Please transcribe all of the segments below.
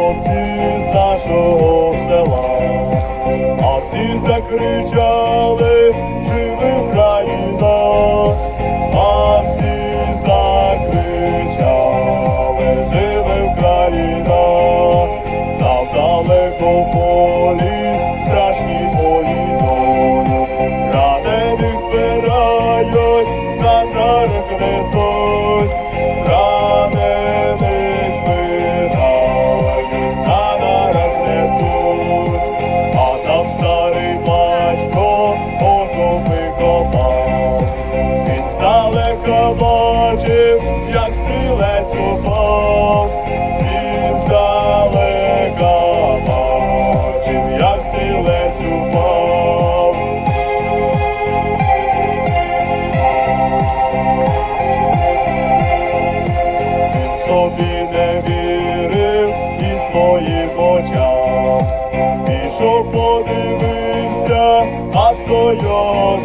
з нашого села, а всі закричали, бачив, як стрілець упав, він здалека бачив, як стрілець упав. собі не вірив і своїм очам. Пішов, подивився, а то його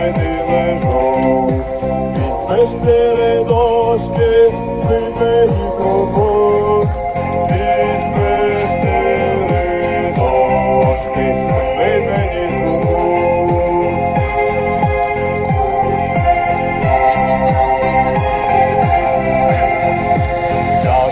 мене лежав, візьмеш передошки, ти мені